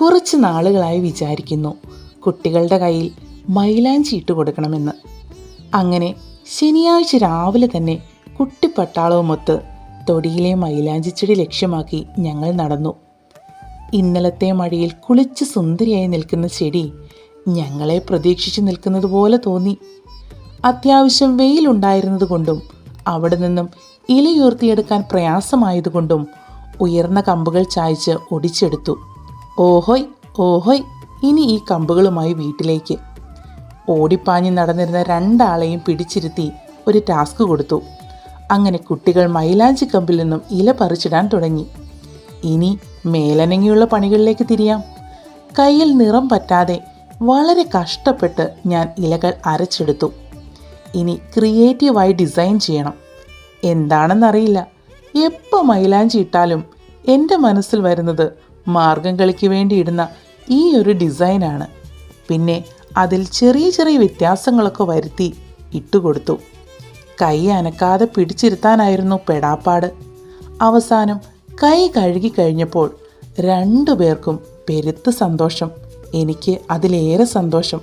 കുറച്ച് നാളുകളായി വിചാരിക്കുന്നു. കുട്ടികളുടെ കയ്യിൽ മൈലാഞ്ചി ഇട്ട് കൊടുക്കണമെന്ന്. അങ്ങനെ ശനിയാഴ്ച രാവിലെ തന്നെ കുട്ടിപ്പട്ടാളവുമൊത്ത് തൊടിയിലെ മൈലാഞ്ചിച്ചെടി ലക്ഷ്യമാക്കി ഞങ്ങൾ നടന്നു. ഇന്നലത്തെ മഴയിൽ കുളിച്ച് സുന്ദരിയായി നിൽക്കുന്ന ചെടി ഞങ്ങളെ പ്രതീക്ഷിച്ചു നിൽക്കുന്നത് പോലെ തോന്നി. അത്യാവശ്യം വെയിലുണ്ടായിരുന്നതുകൊണ്ടും അവിടെ നിന്നും ഇലയുയർത്തിയെടുക്കാൻ പ്രയാസമായതുകൊണ്ടും ഉയർന്ന കമ്പുകൾ ചായച്ച് ഒടിച്ചെടുത്തു. ഓഹോയ് ഓഹോയ് ഇനി ഈ കമ്പുകളുമായി വീട്ടിലേക്ക്. ഓടിപ്പാഞ്ഞ് നടന്നിരുന്ന രണ്ടാളെയും പിടിച്ചിരുത്തി ഒരു ടാസ്ക് കൊടുത്തു. അങ്ങനെ കുട്ടികൾ മൈലാഞ്ചി കമ്പിൽ നിന്നും ഇല പറിച്ചിടാൻ തുടങ്ങി. ഇനി മേലനങ്ങിയുള്ള പണികളിലേക്ക് തിരിയാം. കയ്യിൽ നിറം പറ്റാതെ വളരെ കഷ്ടപ്പെട്ട് ഞാൻ ഇലകൾ അരച്ചെടുത്തു. ഇനി ക്രിയേറ്റീവായി ഡിസൈൻ ചെയ്യണം. എന്താണെന്നറിയില്ല. എപ്പോൾ മൈലാഞ്ചി ഇട്ടാലും എന്റെ മനസ്സിൽ വരുന്നത് മാർഗം കളിക്ക് വേണ്ടി ഇടുന്ന ഈ ഒരു ഡിസൈനാണ്. പിന്നെ അതിൽ ചെറിയ ചെറിയ വ്യത്യാസങ്ങളൊക്കെ വരുത്തി ഇട്ടുകൊടുത്തു കൈ അനക്കാതെ പിടിച്ചിരുത്താനായിരുന്നു പെടാപ്പാട്. അവസാനം കൈ കഴുകി കഴിഞ്ഞപ്പോൾ രണ്ടുപേർക്കും പെരുത്ത് സന്തോഷം. എനിക്ക് അതിലേറെ സന്തോഷം.